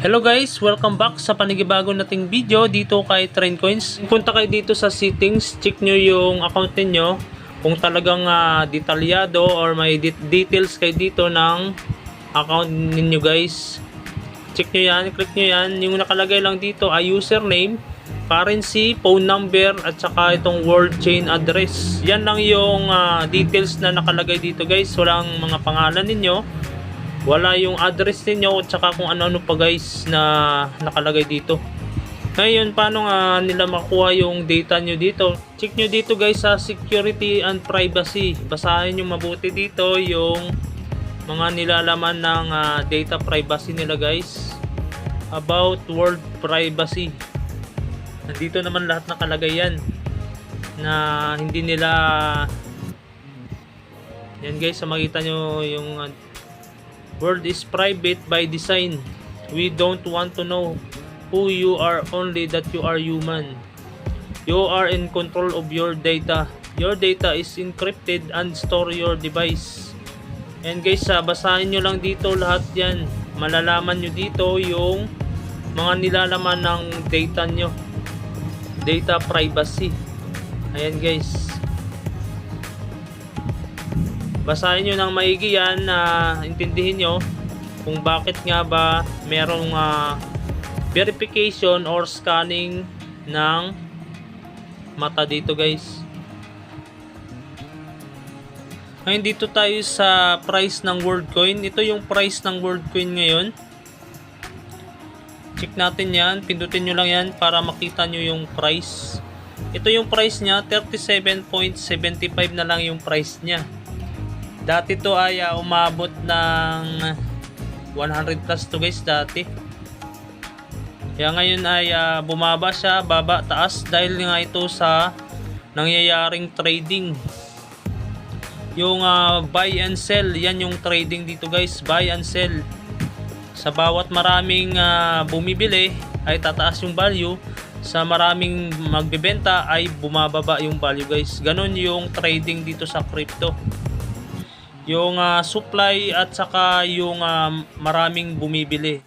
Hello guys, welcome back sa panigibago nating video dito kay Trendcoins. Punta kayo dito sa settings, check nyo yung account ninyo kung talagang ah, detalyado or may de- details kayo dito ng account ninyo guys. Check nyo yan, click nyo yan. Yung nakalagay lang dito ay username, currency, phone number at saka itong world chain address. Yan lang yung ah, details na nakalagay dito guys. Walang mga pangalan ninyo wala yung address ninyo at saka kung ano-ano pa guys na nakalagay dito. Ngayon paano nga nila makuha yung data nyo dito? Check nyo dito guys sa security and privacy. Basahin nyo mabuti dito yung mga nilalaman ng ah, data privacy nila guys. About world privacy. Nandito naman lahat nakalagay yan. Na hindi nila yan guys sa makita nyo yung ah, World is private by design. We don't want to know who you are only that you are human. You are in control of your data. Your data is encrypted and store your device. And guys, ah, basahin nyo lang dito lahat yan. Malalaman nyo dito yung mga nilalaman ng data nyo. Data privacy. Ayan guys. Basahin nyo ng maigi yan na intindihin nyo kung bakit nga ba merong ah, verification or scanning ng mata dito guys. Ngayon dito tayo sa price ng WorldCoin ito yung price ng WorldCoin ngayon. Check natin yan. Pindutin nyo lang yan para makita nyo yung price. Ito yung price nya 37.75 na lang yung price nya Dati to ay ah, umabot ng 100 plus to guys dati. Kaya ngayon ay ah, bumaba siya, baba, taas dahil nga ito sa nangyayaring trading. Yung ah, buy and sell, yan yung trading dito guys, buy and sell. Sa bawat maraming ah, bumibili ay tataas yung value, sa maraming magbebenta ay bumababa yung value guys. Ganon yung trading dito sa crypto yung ah, supply at saka yung ah, maraming bumibili.